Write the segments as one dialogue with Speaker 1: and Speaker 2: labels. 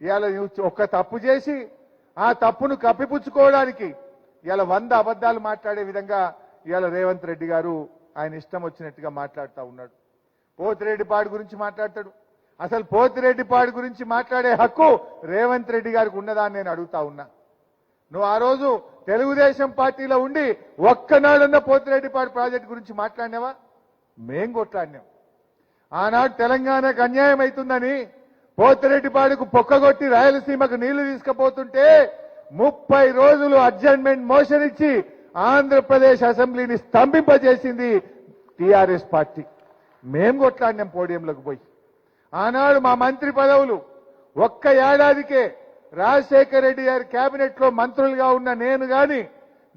Speaker 1: ఇవాళ నువ్వు ఒక్క తప్పు చేసి ఆ తప్పును కప్పిపుచ్చుకోవడానికి ఇవాళ వంద అబద్ధాలు మాట్లాడే విధంగా ఇవాళ రేవంత్ రెడ్డి గారు ఆయన ఇష్టం వచ్చినట్టుగా మాట్లాడుతూ ఉన్నాడు. పోతిరెడ్డిపాడు గురించి మాట్లాడతాడు. అసలు పోతిరెడ్డిపాడు గురించి మాట్లాడే హక్కు రేవంత్ రెడ్డి గారికి ఉన్నదా అని నేను అడుగుతా ఉన్నా. నువ్వు ఆ రోజు తెలుగుదేశం పార్టీలో ఉండి ఒక్కనాడన్న పోతిరెడ్డిపాడు ప్రాజెక్ట్ గురించి మాట్లాడినావా? మేం కొట్లాడినాం. ఆనాడు తెలంగాణకు అన్యాయం అవుతుందని పోతిరెడ్డిపాడుకు పొక్కగొట్టి రాయలసీమకు నీళ్ళు తీసుకుపోతుంటే ముప్పై రోజులు అడ్జర్న్మెంట్ మోషన్ ఇచ్చి ఆంధ్రప్రదేశ్ అసెంబ్లీని స్తంభింపజేసింది టిఆర్ఎస్ పార్టీ. మేం కొట్లాడినాం పోడియంలోకి పోయి. ఆనాడు మా మంత్రి పదవులు ఒక్క ఏడాదికే రాజశేఖర రెడ్డి గారి కేబినెట్లో మంత్రులుగా ఉన్న నేను గాని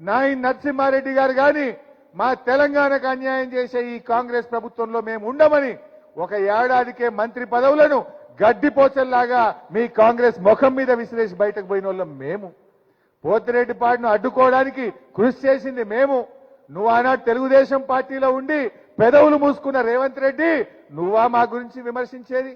Speaker 1: నాయన్ నరసింహారెడ్డి గారు గాని మా తెలంగాణకు అన్యాయం చేసే ఈ కాంగ్రెస్ ప్రభుత్వంలో మేము ఉండమని ఒక ఏడాదికే మంత్రి పదవులను గడ్డిపోచల్లాగా మీ కాంగ్రెస్ ముఖం మీద విసిరేసి బయటకు పోయిన వాళ్ళం మేము. పోతిరెడ్డి పోతిరెడ్డిపాడును అడ్డుకోవడానికి కృషి చేసింది మేము. నువ్వు ఆనాడు తెలుగుదేశం పార్టీలో ఉండి పెదవులు మూసుకున్న రేవంత్ రెడ్డి నువ్వా మా గురించి విమర్శించేది?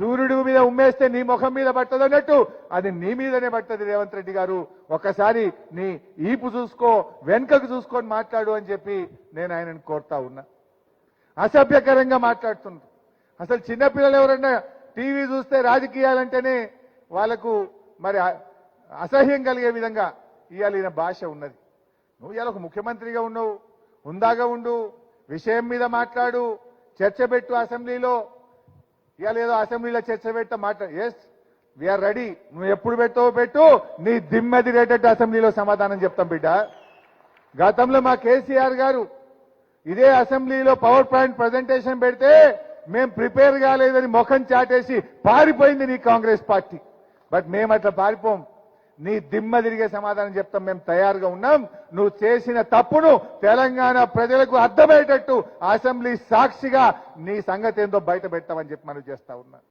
Speaker 1: సూర్యుడి మీద ఉమ్మేస్తే నీ ముఖం మీద పట్టదు అన్నట్టు అది నీ మీదనే పట్టదు రేవంత్ రెడ్డి గారు. ఒకసారి నీ ఈపు చూసుకో వెనుకకు చూసుకొని మాట్లాడు అని చెప్పి నేను ఆయనను కోరుతా ఉన్నా. అసభ్యకరంగా మాట్లాడుతున్నారు. అసలు చిన్నపిల్లలు ఎవరన్నా టీవీ చూస్తే రాజకీయాలంటేనే వాళ్ళకు మరి అసహ్యం కలిగే విధంగా ఇవాళ ఈయన భాష ఉన్నది. నువ్వు ఇవాళ ఒక ముఖ్యమంత్రిగా ఉండవు హుందాగా ఉండు విషయం మీద మాట్లాడు చర్చ పెట్టు అసెంబ్లీలో. ఇవాళ ఏదో అసెంబ్లీలో చర్చ పెట్ట మాట. ఎస్ వీఆర్ రెడీ నువ్వు ఎప్పుడు పెట్టావో పెట్టు. నీ దిమ్మెదిరేటట్టు అసెంబ్లీలో సమాధానం చెప్తాం బిడ్డ. గతంలో మా కేసీఆర్ గారు ఇదే అసెంబ్లీలో పవర్ పాయింట్ ప్రజెంటేషన్ పెడితే మేం ప్రిపేర్ కాలేదని ముఖం చాటేసి పారిపోయింది నీ కాంగ్రెస్ పార్టీ. బట్ మేము అట్లా పారిపోం. నీ దిమ్మ తిరిగే సమాధానం చెప్తాం. మేము తయారుగా ఉన్నాం. నువ్వు చేసిన తప్పును తెలంగాణ ప్రజలకు అర్థమయ్యేటట్టు అసెంబ్లీ సాక్షిగా నీ సంగతి ఏందో బయట పెట్టామని చెప్పి మనం చేస్తా ఉన్నా.